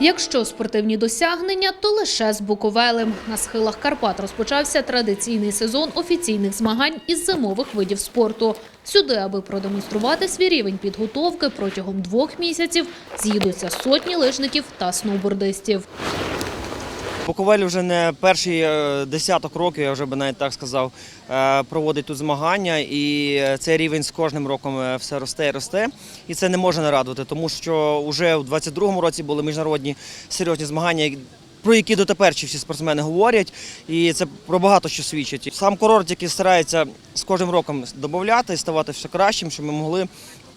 Якщо спортивні досягнення, то лише з Буковелем. На схилах Карпат розпочався традиційний сезон офіційних змагань із зимових видів спорту. Сюди, аби продемонструвати свій рівень підготовки протягом двох місяців, з'їдуться сотні лижників та сноубордистів. Буковель вже не перший е, десяток років, я вже би навіть так сказав, е, проводить тут змагання, і цей рівень з кожним роком е, все росте і росте. І це не може не радувати, тому що вже у 22-му році були міжнародні серйозні змагання. Про які дотепер ще всі спортсмени говорять, і це про багато що свідчить. Сам курорт, який старається з кожним роком додати і ставати все кращим, щоб ми могли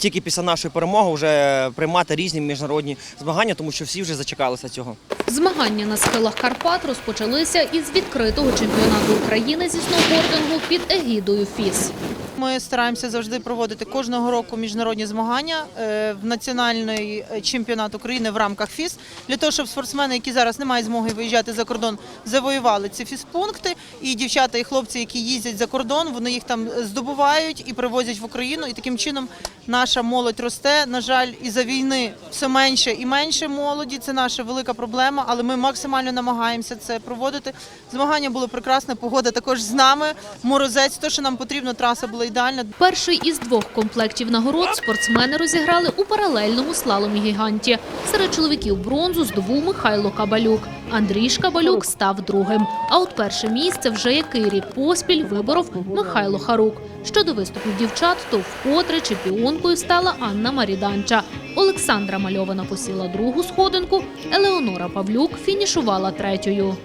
тільки після нашої перемоги вже приймати різні міжнародні змагання, тому що всі вже зачекалися цього. Змагання на схилах Карпат розпочалися із відкритого чемпіонату України зі сноубордингу під егідою ФІС. Ми стараємося завжди проводити кожного року міжнародні змагання е, в національний е, чемпіонат України в рамках ФІС для того, щоб спортсмени, які зараз не мають змоги виїжджати за кордон, завоювали ці фізпункти. І дівчата і хлопці, які їздять за кордон, вони їх там здобувають і привозять в Україну. І таким чином наша молодь росте. На жаль, із-за війни все менше і менше молоді. Це наша велика проблема, але ми максимально намагаємося це проводити. Змагання було прекрасне, погода також з нами. Морозець, то, що нам потрібно, траса була ідеальна. Перший із двох комплектів нагород спортсмени розіграли у паралельному слаломі гіганті. Серед чоловіків бронзу здобув Михайло Кабалюк. Андрій Шкабалюк став другим. А от перше місце вже який рік поспіль виборов Михайло Харук. Щодо виступів дівчат, то вкотре чемпіонкою стала Анна Маріданча. Олександра Мальована посіла другу сходинку, Елеонора Павлюк фінішувала третьою.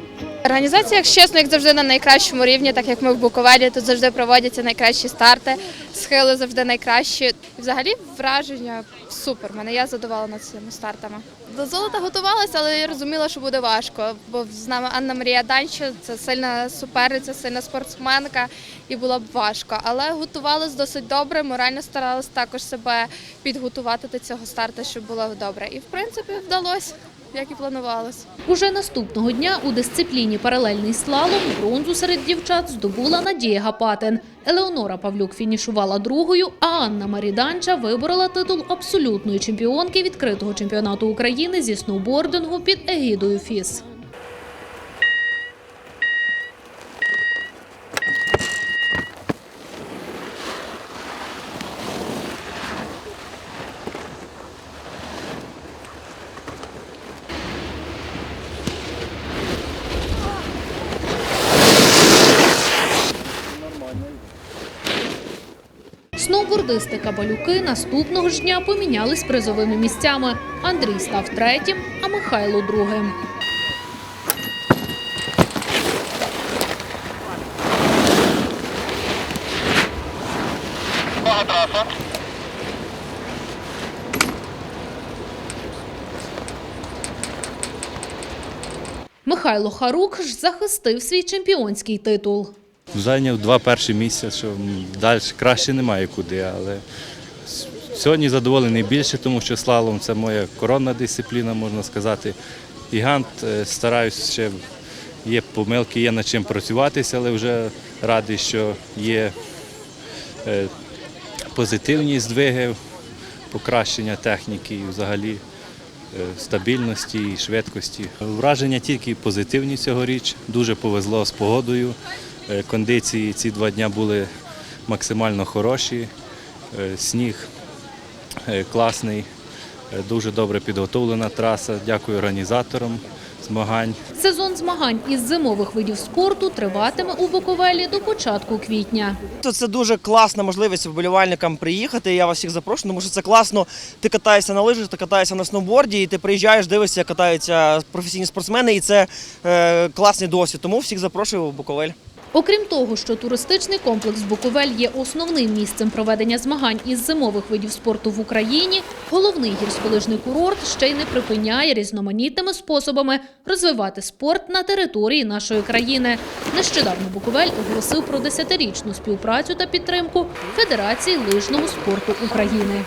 Організація, як чесно, як завжди на найкращому рівні, так як ми в Буковелі, тут завжди проводяться найкращі старти, схили завжди найкращі. Взагалі враження супер. Мене я задоволена цими стартами. До золота готувалася, але я розуміла, що буде важко, бо з нами Анна Марія Данча це сильна суперниця, сильна спортсменка, і було б важко. Але готувалась досить добре. Морально старалась також себе підготувати до цього старту, щоб було добре. І в принципі вдалося, як і планувалось. Уже наступного дня у дисципліні паралельний слалом бронзу серед дівчат здобула Надія Гапатин. Елеонора Павлюк фінішувала другою, а Анна Маріданча виборола титул абсолютної чемпіонки відкритого чемпіонату України зі сноубордингу під егідою ФІС. Сноубордисти Кабалюки наступного ж дня помінялись призовими місцями. Андрій став третім, а Михайло другим. Михайло Харук ж захистив свій чемпіонський титул. Зайняв два перші місця, що далі краще немає куди. Але сьогодні задоволений більше, тому що слалом це моя коронна дисципліна, можна сказати. Гігант е, стараюсь ще є помилки, є над чим працюватися, але вже радий, що є е, позитивні здвиги, покращення техніки і взагалі е, стабільності і швидкості. Враження тільки позитивні цьогоріч. Дуже повезло з погодою. Е, Кондиції ці два дні були максимально хороші. Е, Сніг е, класний, дуже добре підготовлена траса. Дякую організаторам змагань. Сезон змагань із зимових видів спорту триватиме у Буковелі до початку квітня. Це дуже класна можливість вболівальникам приїхати. Я вас всіх запрошую, тому що це класно. Ти катаєшся на лижах, ти катаєшся на сноуборді, і ти приїжджаєш, дивишся, як катаються професійні спортсмени, і це е, класний досвід. Тому всіх запрошую в Буковель. Окрім того, що туристичний комплекс Буковель є основним місцем проведення змагань із зимових видів спорту в Україні, головний гірськолижний курорт ще й не припиняє різноманітними способами розвивати спорт на території нашої країни. Нещодавно Буковель оголосив про десятирічну співпрацю та підтримку Федерації лижного спорту України.